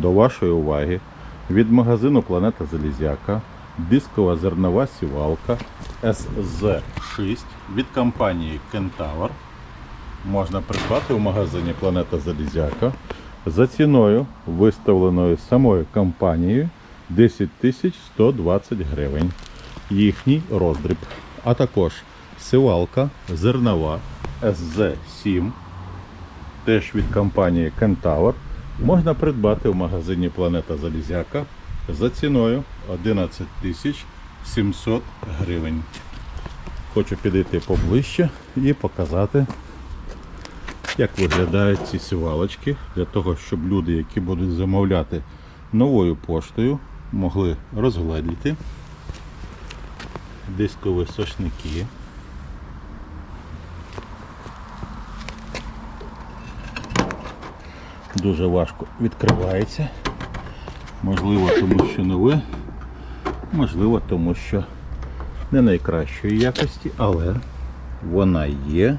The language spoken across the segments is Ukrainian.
до вашої уваги від магазину Планета Залізяка дискова зернова сівалка SZ6 від компанії Kentaur. Можна придбати в магазині Планета Залізяка за ціною, виставленою самою компанією 10 120 гривень. Їхній роздріб. А також сівалка зернова SZ7 теж від компанії Kentaur, можна придбати в магазині Планета Залізяка за ціною 11 тисяч 700 гривень. Хочу підійти поближче і показати, як виглядають ці сівалочки, для того, щоб люди, які будуть замовляти новою поштою, могли розгледіти дискові сошники. Дуже важко відкривається. Можливо, тому що нове, можливо, тому що не найкращої якості, але вона є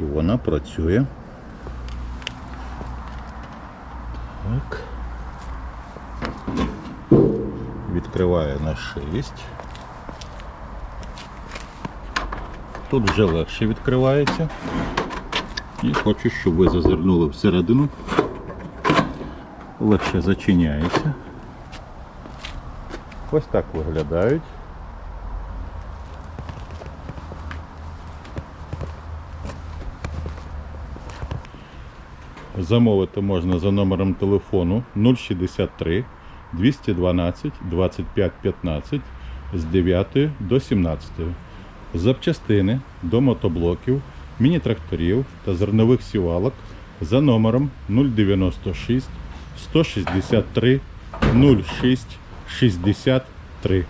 і вона працює. Так. Відкриває на 6. Тут вже легше відкривається. І хочу, щоб ви зазирнули всередину легше зачиняється. Ось так виглядають. Замовити можна за номером телефону 063 212 25 15 з 9 до 17. Запчастини до мотоблоків, міні-тракторів та зернових сівалок за номером 096 163 06 63.